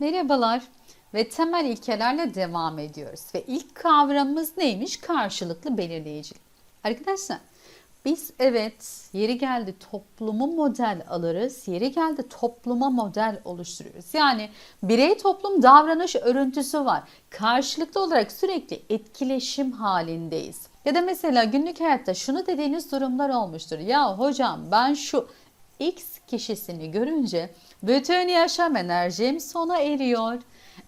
Merhabalar ve temel ilkelerle devam ediyoruz. Ve ilk kavramımız neymiş? Karşılıklı belirleyicilik. Arkadaşlar biz evet yeri geldi toplumu model alırız, yeri geldi topluma model oluşturuyoruz. Yani birey toplum davranış örüntüsü var. Karşılıklı olarak sürekli etkileşim halindeyiz. Ya da mesela günlük hayatta şunu dediğiniz durumlar olmuştur. Ya hocam ben şu X kişisini görünce bütün yaşam enerjim sona eriyor.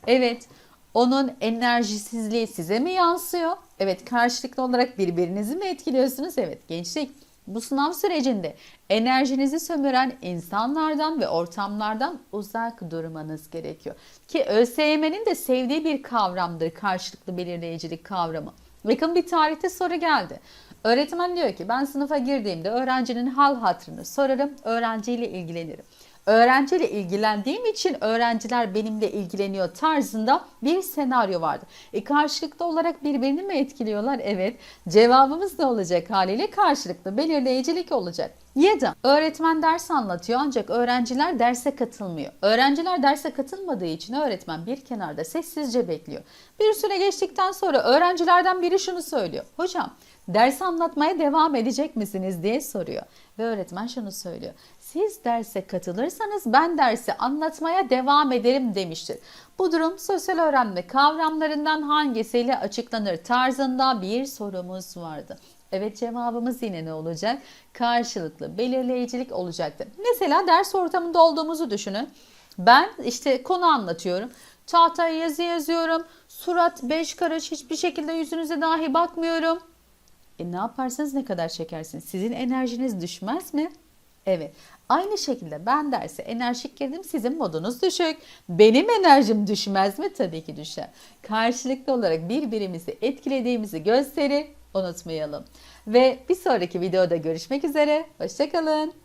Evet, onun enerjisizliği size mi yansıyor? Evet, karşılıklı olarak birbirinizi mi etkiliyorsunuz? Evet, gençlik. Bu sınav sürecinde enerjinizi sömüren insanlardan ve ortamlardan uzak durmanız gerekiyor. Ki ÖSYM'nin de sevdiği bir kavramdır karşılıklı belirleyicilik kavramı. Yakın bir tarihte soru geldi. Öğretmen diyor ki ben sınıfa girdiğimde öğrencinin hal hatrını sorarım, öğrenciyle ilgilenirim. Öğrenciyle ilgilendiğim için öğrenciler benimle ilgileniyor tarzında bir senaryo vardı. E karşılıklı olarak birbirini mi etkiliyorlar? Evet. Cevabımız ne olacak haliyle? Karşılıklı belirleyicilik olacak. Ya da öğretmen ders anlatıyor ancak öğrenciler derse katılmıyor. Öğrenciler derse katılmadığı için öğretmen bir kenarda sessizce bekliyor. Bir süre geçtikten sonra öğrencilerden biri şunu söylüyor. Hocam ders anlatmaya devam edecek misiniz diye soruyor. Ve öğretmen şunu söylüyor. Siz derse katılırsanız ben dersi anlatmaya devam ederim demiştir. Bu durum sosyal öğrenme kavramlarından hangisiyle açıklanır tarzında bir sorumuz vardı. Evet cevabımız yine ne olacak? Karşılıklı belirleyicilik olacaktır. Mesela ders ortamında olduğumuzu düşünün. Ben işte konu anlatıyorum. Tahtaya yazı yazıyorum. Surat beş karış hiçbir şekilde yüzünüze dahi bakmıyorum. E ne yaparsanız ne kadar çekersiniz? Sizin enerjiniz düşmez mi? Evet. Aynı şekilde ben derse enerjik girdim sizin modunuz düşük. Benim enerjim düşmez mi? Tabii ki düşer. Karşılıklı olarak birbirimizi etkilediğimizi gösteri unutmayalım. Ve bir sonraki videoda görüşmek üzere. Hoşçakalın.